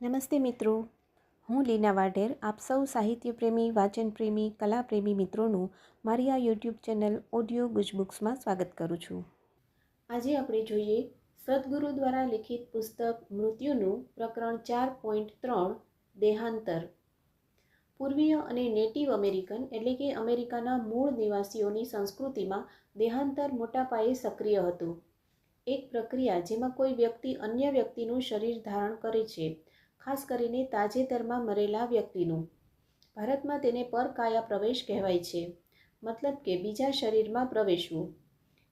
નમસ્તે મિત્રો. હું લીના વાઢેર, આપ સૌ સાહિત્ય પ્રેમી વાચન પ્રેમી કલા પ્રેમી મિત્રોનું મારી આ યુટ્યુબ ચેનલ ઓડિયો ગુજબુક્સમાં સ્વાગત કરું છું. આજે આપણે જોઈએ સદગુરુ દ્વારા લિખિત પુસ્તક મૃત્યુનું પ્રકરણ ચાર પોઈન્ટ ત્રણ, દેહાંતર. પૂર્વીય અને નેટિવ અમેરિકન એટલે કે અમેરિકાના મૂળ નિવાસીઓની સંસ્કૃતિમાં દેહાંતર મોટા પાયે સક્રિય હતું. એક પ્રક્રિયા જેમાં કોઈ વ્યક્તિ અન્ય વ્યક્તિનું શરીર ધારણ કરે છે. ખાસ કરીને તાજેતરમાં મરેલા વ્યક્તિનું. ભારતમાં તેને પરકાયા પ્રવેશ કહેવાય છે. મતલબ કે બીજા શરીરમાં પ્રવેશવું.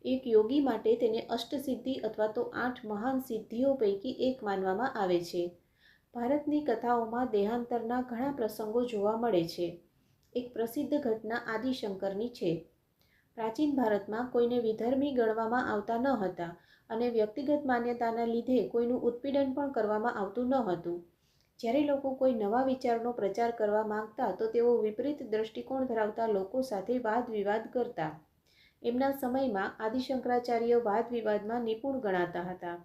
એક યોગી માટે તેને અષ્ટસિદ્ધિ અથવા તો આઠ મહાન સિદ્ધિઓ પૈકી એક માનવામાં આવે છે. ભારતની કથાઓમાં દેહાંતરના ઘણા પ્રસંગો જોવા મળે છે. એક પ્રસિદ્ધ ઘટના આદિશંકરની છે. પ્રાચીન ભારતમાં કોઈને વિધર્મી ગણવામાં આવતા ન હતા અને વ્યક્તિગત માન્યતાના લીધે કોઈનું ઉત્પીડન પણ કરવામાં આવતું ન હતું. જ્યારે લોકો કોઈ નવા વિચારનો પ્રચાર કરવા માંગતા, તો તેઓ વિપરીત દ્રષ્ટિકોણ ધરાવતા લોકો સાથે વાદ વિવાદ કરતા. એમના સમયમાં આદિશંકરાચાર્ય વાદ વિવાદમાં નિપુણ ગણાતા હતા.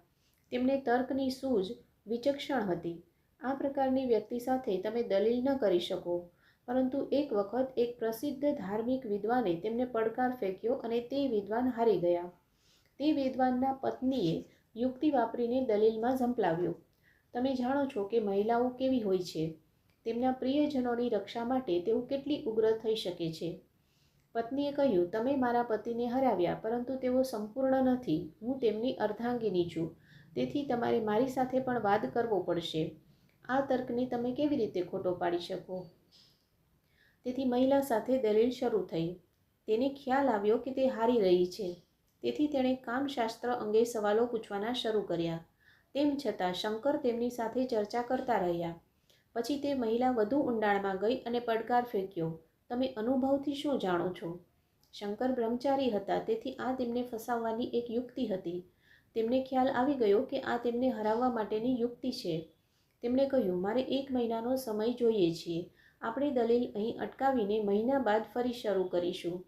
તેમને તર્કની સૂઝ, વિચક્ષણ હતી. આ પ્રકારની વ્યક્તિ સાથે તમે દલીલ ન કરી શકો. પરંતુ એક વખત એક પ્રસિદ્ધ ધાર્મિક વિદ્વાને તેમને પડકાર ફેંક્યો અને તે વિદ્વાન હારી ગયા. તે વિદ્વાનના પત્નીએ યુક્તિ વાપરીને દલીલમાં ઝંપલાવ્યો. તમે જાણો છો કે મહિલાઓ કેવી હોય છે? તેમના પ્રિયજનોની રક્ષા માટે તેઓ કેટલી ઉગ્ર થઈ શકે છે? પત્નીએ કહ્યું, તમે મારા પતિને હરાવ્યા, પરંતુ તેઓ સંપૂર્ણ નથી. હું તેમની અર્ધાંગીની છું. તેથી તમારે મારી સાથે પણ વાદ કરવો પડશે. આ તર્કને તમે કેવી રીતે ખોટો પાડી શકો? તેથી મહિલા સાથે દલીલ શરૂ થઈ. તેને ખ્યાલ આવ્યો કે તે હારી રહી છે. તેથી તેણે કામશાસ્ત્ર અંગે સવાલો પૂછવાના શરૂ કર્યા. તેમ છતાં શંકર તેમની સાથે ચર્ચા કરતા રહ્યા. પછી તે મહિલા વધુ ઊંડાણમાં ગઈ અને પડકાર ફેંક્યો. તમે અનુભવથી શું જાણો છો? શંકર બ્રહ્મચારી હતા, તેથી આ તેમને ફસાવવાની એક યુક્તિ હતી. તેમને ખ્યાલ આવી ગયો કે આ તેમને હરાવવા માટેની યુક્તિ છે. તેમણે કહ્યું, મારે એક મહિનાનો સમય જોઈએ છીએ. આપણે દલીલ અહીં અટકાવીને મહિના બાદ ફરી શરૂ કરીશું.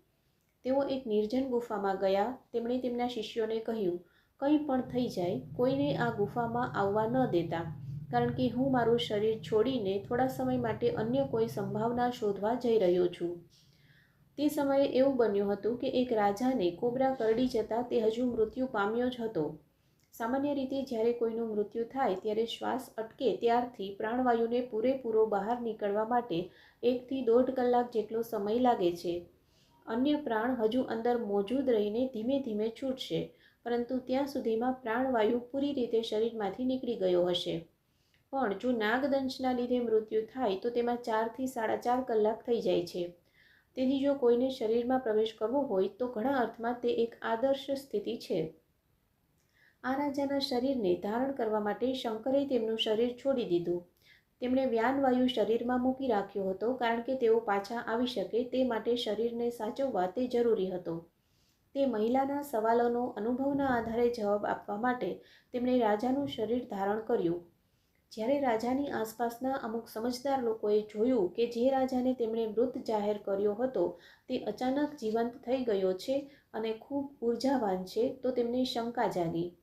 તેઓ એક નિર્જન ગુફામાં ગયા. તેમણે તેમના શિષ્યોને કહ્યું કંઈ પણ થઈ જાય, કોઈને આ ગુફામાં આવવા ન દેતા. કારણ કે હું મારું શરીર છોડીને થોડા સમય માટે અન્ય કોઈ સંભાવના શોધવા જઈ રહ્યો છું. તે સમયે એવું બન્યું હતું કે એક રાજાને કોબરા કરડી જતાં તે હજુ મૃત્યુ પામ્યો જ હતો. સામાન્ય રીતે જ્યારે કોઈનું મૃત્યુ થાય ત્યારે શ્વાસ અટકે ત્યારથી પ્રાણવાયુને પૂરેપૂરો બહાર નીકળવા માટે એકથી દોઢ કલાક જેટલો સમય લાગે છે. અન્ય પ્રાણ હજુ અંદર મોજૂદ રહીને ધીમે ધીમે છૂટશે. પરંતુ ત્યાં સુધીમાં પ્રાણવાયુ પૂરી રીતે શરીરમાંથી નીકળી ગયો હશે. પણ જો નાગદંશના લીધે મૃત્યુ થાય તો તેમાં ચારથી સાડા ચાર કલાક થઈ જાય છે. તેથી જો કોઈને શરીરમાં પ્રવેશ કરવો હોય તો ઘણા અર્થમાં તે એક આદર્શ સ્થિતિ છે. આ રાજાના શરીરને ધારણ કરવા માટે શંકરે તેમનું શરીર છોડી દીધું. તેમણે વ્યાનવાયુ શરીરમાં મૂકી રાખ્યો હતો કારણ કે તેઓ પાછા આવી શકે તે માટે શરીરને સાચવવા તે જરૂરી હતો. તે મહિલાના સવાલોનો અનુભવના આધારે જવાબ આપવા માટે તેમણે રાજાનું શરીર ધારણ કર્યું. જ્યારે રાજાની આસપાસના અમુક સમજદાર લોકોએ જોયું કે જે રાજાને તેમણે મૃત જાહેર કર્યો હતો તે અચાનક જીવંત થઈ ગયો છે અને ખૂબ ઉર્જાવાન છે, તો તેમને શંકા જાગી.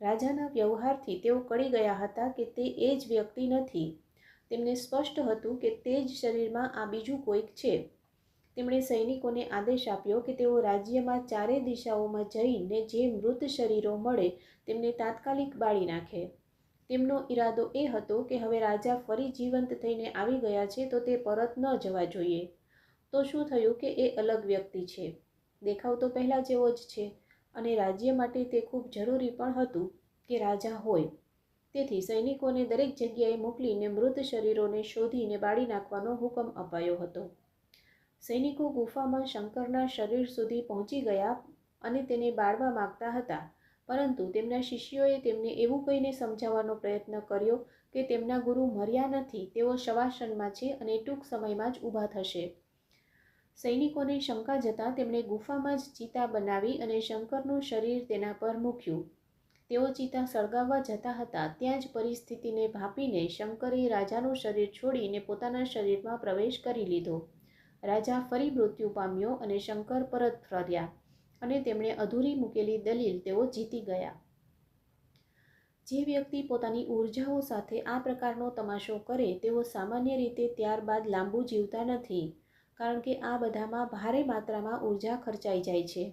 રાજાના વ્યવહારથી તેઓ કળી ગયા હતા કે તે એ જ વ્યક્તિ નથી. તેમને સ્પષ્ટ હતું કે તે જ શરીરમાં આ બીજું કોઈક છે. તેમણે સૈનિકોને આદેશ આપ્યો કે તેઓ રાજ્યમાં ચારે દિશાઓમાં જઈને જે મૃત શરીરો મળે તેમને તાત્કાલિક બાળી નાખે. તેમનો ઈરાદો એ હતો કે હવે રાજા ફરી જીવંત થઈને આવી ગયા છે તો તે પરત ન જવા જોઈએ. તો શું થયું કે એ અલગ વ્યક્તિ છે? દેખાવ તો પહેલાં જેવો જ છે અને રાજ્ય માટે તે ખૂબ જરૂરી પણ હતું કે રાજા હોય. તેથી સૈનિકોને દરેક જગ્યાએ મોકલીને મૃત શરીરોને શોધીને બાળી નાખવાનો હુકમ અપાયો હતો. સૈનિકો ગુફામાં શંકરના શરીર સુધી પહોંચી ગયા અને તેને બાળવા માગતા હતા. પરંતુ તેમના શિષ્યોએ તેમને એવું કહીને સમજાવવાનો પ્રયત્ન કર્યો કે તેમના ગુરુ મર્યા નથી, તેઓ શવાસનમાં છે અને ટૂંક સમયમાં જ ઊભા થશે. સૈનિકોને શંકા જતાં તેમણે ગુફામાં જ ચિતા બનાવી અને શંકરનું શરીર તેના પર મૂક્યું. તેઓ ચિતા સળગાવવા જતા હતા, ત્યાં જ પરિસ્થિતિને ભાપીને શંકરે રાજાનું શરીર છોડીને પોતાના શરીરમાં પ્રવેશ કરી લીધો. રાજા ફરી મૃત્યુ પામ્યો અને શંકર પરત ફર્યા અને તેમણે અધૂરી મૂકેલી દલીલ તેઓ જીતી ગયા. જે વ્યક્તિ પોતાની ઉર્જાઓ સાથે આ પ્રકારનો તમાશો કરે તેઓ સામાન્ય રીતે ત્યારબાદ લાંબુ જીવતા નથી, કારણ કે આ બધામાં ભારે માત્રામાં ઊર્જા ખર્ચાઈ જાય છે.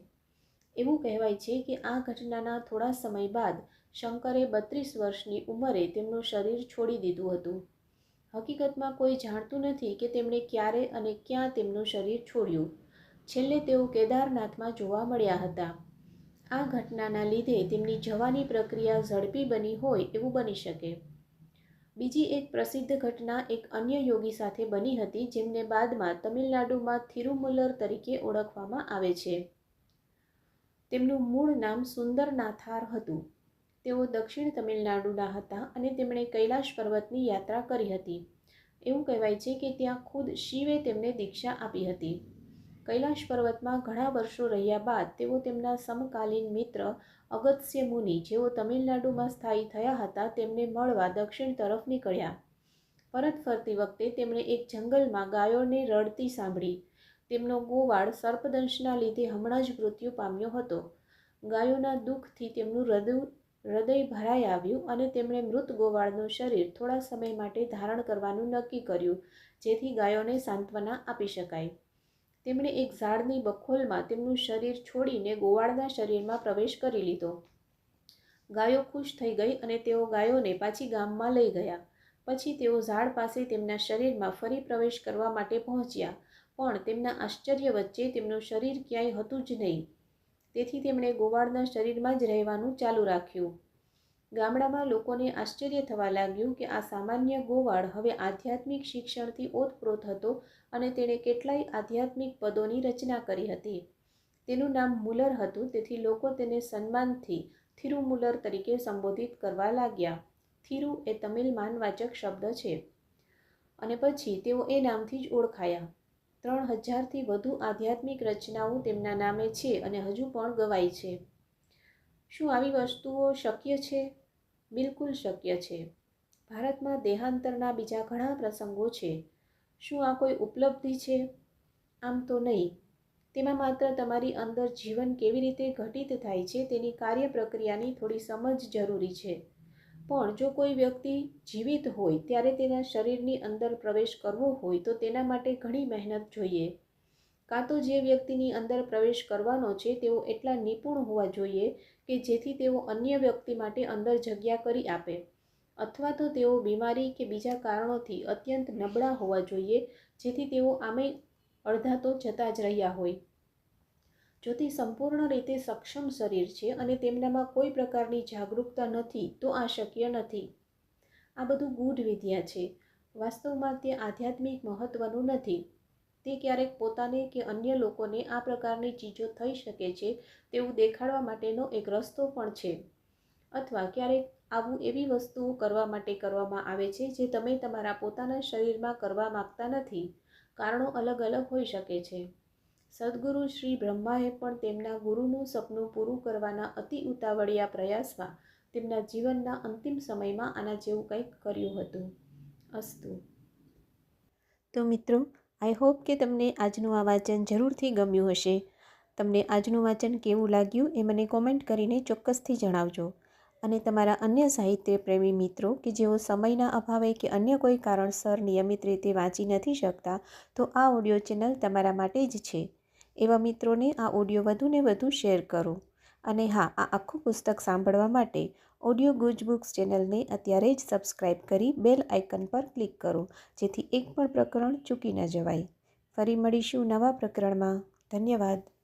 એવું કહેવાય છે કે આ ઘટનાના થોડા સમય બાદ શંકરે બત્રીસ વર્ષની ઉંમરે તેમનું શરીર છોડી દીધું હતું. હકીકતમાં કોઈ જાણતું નથી કે તેમણે ક્યારે અને ક્યાં તેમનું શરીર છોડ્યું. છેલ્લે તેઓ કેદારનાથમાં જોવા મળ્યા હતા. આ ઘટનાના લીધે તેમની જવાની પ્રક્રિયા ઝડપી બની હોય એવું બની શકે. બીજી એક પ્રસિદ્ધ ઘટના એક અન્ય યોગી સાથે બની હતી જેમને બાદમાં તમિલનાડુમાં થિરુમુલર તરીકે ઓળખવામાં આવે છે. તેમનું મૂળ નામ સુંદરનાથાર હતું. તેઓ દક્ષિણ તમિલનાડુના હતા અને તેમણે કૈલાશ પર્વતની યાત્રા કરી હતી. એવું કહેવાય છે કે ત્યાં ખુદ શિવે તેમને દીક્ષા આપી હતી. કૈલાશ પર્વતમાં ઘણા વર્ષો રહ્યા બાદ તેઓ તેમના સમકાલીન મિત્ર અગત્ય મુનિ જેઓ તમિલનાડુમાં સ્થાયી થયા હતા તેમને મળવા દક્ષિણ તરફ નીકળ્યા. પરત ફરતી વખતે તેમણે એક જંગલમાં ગાયોને રડતી સાંભળી. તેમનો ગોવાળ સર્પદંશના લીધે હમણાં જ મૃત્યુ પામ્યો હતો. ગાયોના દુઃખથી તેમનું હૃદય હૃદય ભરાઈ આવ્યું અને તેમણે મૃત ગોવાળનું શરીર થોડા સમય માટે ધારણ કરવાનું નક્કી કર્યું, જેથી ગાયોને સાંત્વના આપી શકાય. તેમણે એક ઝાડની બખોલમાં તેમનું શરીર છોડીને ગોવાળના શરીરમાં પ્રવેશ કરી લીધો. ગાયો ખુશ થઈ ગઈ અને તેઓ ગાયોને પાછી ગામમાં લઈ ગયા. પછી તેઓ ઝાડ પાસે તેમના શરીરમાં ફરી પ્રવેશ કરવા માટે પહોંચ્યા, પણ તેમના આશ્ચર્ય વચ્ચે તેમનું શરીર ક્યાંય હતું જ નહીં. તેથી તેમણે ગોવાળના શરીરમાં જ રહેવાનું ચાલુ રાખ્યું. ગામડામાં લોકોને આશ્ચર્ય થવા લાગ્યું કે આ સામાન્ય ગોવાળ હવે આધ્યાત્મિક શિક્ષણથી ઓતપ્રોત હતો અને તેણે કેટલાય આધ્યાત્મિક પદોની રચના કરી હતી. તેનું નામ મુલર હતું, તેથી લોકો તેને સન્માનથી થિરુમુલર તરીકે સંબોધિત કરવા લાગ્યા. થિરુ એ તમિલ માનવાચક શબ્દ છે. અને પછી તેઓ એ નામથી જ ઓળખાયા. ત્રણ હજારથી વધુ આધ્યાત્મિક રચનાઓ તેમના નામે છે અને હજુ પણ ગવાય છે. શું આવી વસ્તુઓ શક્ય છે? બિલકુલ શક્ય છે. ભારતમાં દેહાંતરના બીજા ઘણા પ્રસંગો છે. શું આ કોઈ ઉપલબ્ધિ છે? આમ તો નહીં. તેમાં માત્ર તમારી અંદર જીવન કેવી રીતે ઘટિત થાય છે તેની કાર્ય પ્રક્રિયાની થોડી સમજ જરૂરી છે. પણ જો કોઈ વ્યક્તિ જીવિત હોય ત્યારે તેના શરીરની અંદર પ્રવેશ કરવો હોય તો તેના માટે ઘણી મહેનત જોઈએ. કાં તો જે વ્યક્તિની અંદર પ્રવેશ કરવાનો છે તેઓ એટલા નિપુણ હોવા જોઈએ કે જેથી તેઓ અન્ય વ્યક્તિ માટે અંદર જગ્યા કરી આપે. અથવા તો તેઓ બીમારી કે બીજા કારણોથી અત્યંત નબળા હોવા જોઈએ, જેથી તેઓ આમે અડધા તો જતા જ રહ્યા હોય. જો સંપૂર્ણ રીતે સક્ષમ શરીર છે અને તેમનામાં કોઈ પ્રકારની જાગરૂકતા નથી, તો આ શક્ય નથી. આ બધું ગૂઢ વિદ્યા છે. વાસ્તવમાં તે આધ્યાત્મિક મહત્ત્વનું નથી. તે ક્યારેક પોતાને કે અન્ય લોકોને આ પ્રકારની ચીજો થઈ શકે છે તેવું દેખાડવા માટેનો એક રસ્તો પણ છે. અથવા ક્યારેક આવું એવી વસ્તુઓ કરવા માટે કરવામાં આવે છે જે તમે તમારા પોતાના શરીરમાં કરવા માગતા નથી. કારણો અલગ અલગ હોઈ શકે છે. સદગુરુ શ્રી બ્રહ્માએ પણ તેમના ગુરુનું સપનું પૂરું કરવાના અતિ ઉતાવળિયા પ્રયાસમાં તેમના જીવનના અંતિમ સમયમાં આના જેવું કંઈક કર્યું હતું. અસ્તુ. તો મિત્રો આઈ હોપ કે તમને આજનું આ વાંચન જરૂરથી ગમ્યું હશે. તમને આજનું વાંચન કેવું લાગ્યું એ મને કોમેન્ટ કરીને ચોક્કસથી જણાવજો. અને તમારા અન્ય સાહિત્ય પ્રેમી મિત્રો કે જેઓ સમયના અભાવે કે અન્ય કોઈ કારણસર નિયમિત રીતે વાંચી નથી શકતા, તો આ ઓડિયો ચેનલ તમારા માટે જ છે. એવા મિત્રોને આ ઓડિયો વધુને વધુ શેર કરો. અને હા, આ આખું પુસ્તક સાંભળવા માટે ઓડિયો ગુજ બુક્સ ચેનલને અત્યારે જ સબસ્ક્રાઇબ કરી બેલ આઇકન પર ક્લિક કરો, જેથી એક પણ પ્રકરણ ચૂકી ન જવાય. ફરી મળીશું નવા પ્રકરણમાં. ધન્યવાદ.